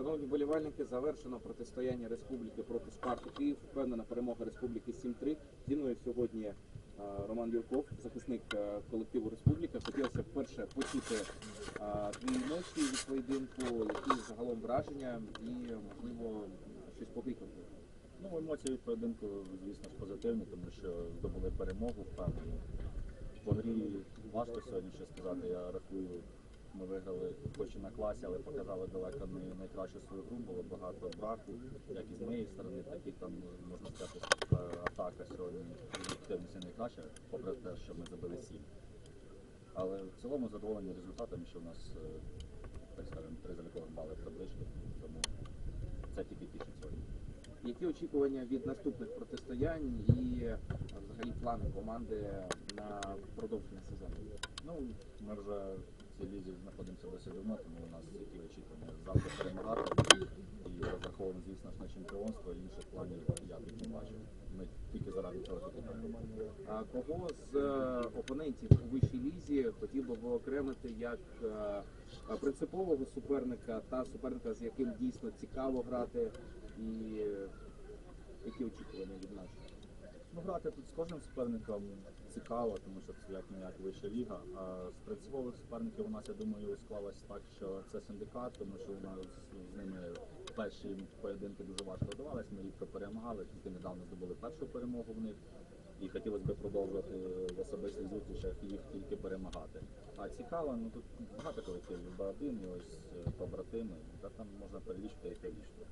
Шановні болівальники, завершено протистояння Республіки проти Спарту Київ. Впевнена перемога Республіки 7-3. Зі сьогодні е, Роман Юрков, захисник е, колективу Республіка. Хотілося б перше почути е, твої емоції від поєдинку, які загалом враження і можливо щось покликати. Ну, емоції від поєдинку, звісно позитивні, тому що здобули перемогу впевнено. По грі важко сьогодні що сказати. Я рахую, ми виграли хоч і на класі, але показали далеко не найкращу свою гру. Було багато браку, як і з моєї сторони, так і там можна сказати, атака сьогодні не найкраща, попри те, що ми забили сім. Але в цілому задоволені результатами, що в нас, е, так скажемо, три залікових бали в табличці, тому це тільки тішить сьогодні. Які очікування від наступних протистоянь і е, взагалі плани команди на продовження сезону? Ну, ми вже в цій лізі досить давно, тому у нас які очікування завтра перемагати і розраховуємо, звісно на чемпіонство, інших планів я тут не бачу. Ми тільки заради цього тут. А кого з е, опонентів у вищій лізі хотів би виокремити як е, принципового суперника та суперника, з яким дійсно цікаво грати, і е, які очікування від нас? Ну, грати тут з кожним суперником цікаво, тому що це як не як вища ліга. А з принципових суперників у нас, я думаю, склалось так, що це синдикат, тому що у нас з ними перші поєдинки дуже важко вдавались, ми рідко перемагали, тільки недавно здобули першу перемогу в них. І хотілося б продовжувати в особистих зустрічах їх тільки перемагати. А цікаво, ну тут багато колективів, Б1 і ось е, побратими, та там можна перелічити і перелічити.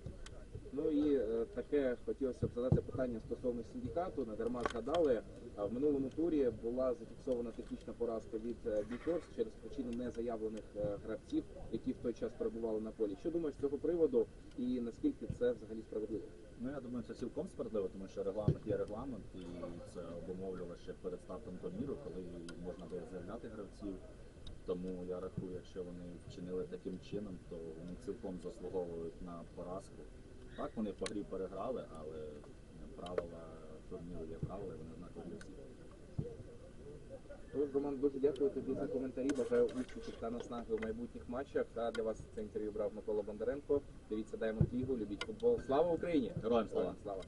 Е, таке хотілося б задати питання стосовно синдикату. Не дарма згадали. В минулому турі була зафіксована технічна поразка від Бікерс через причину незаявлених е, гравців, які в той час перебували на полі. Що думаєш з цього приводу і наскільки це взагалі справедливо? Ну я думаю, це цілком справедливо, тому що регламент є регламент, і це обумовлювало ще перед стартом турніру, коли можна було заявляти гравців. Тому я рахую, якщо вони вчинили таким чином, то вони цілком заслуговують на поразку. Так, вони по грі переграли, але правила турніру є правила, вони однакові для всіх. Тож, Роман, дуже дякую тобі за коментарі. Бажаю успіхів та наснаги у майбутніх матчах. Та для вас це інтерв'ю брав Микола Бондаренко. Дивіться Diamond Лігу, любіть футбол. Слава Україні! Героям слава! Слава!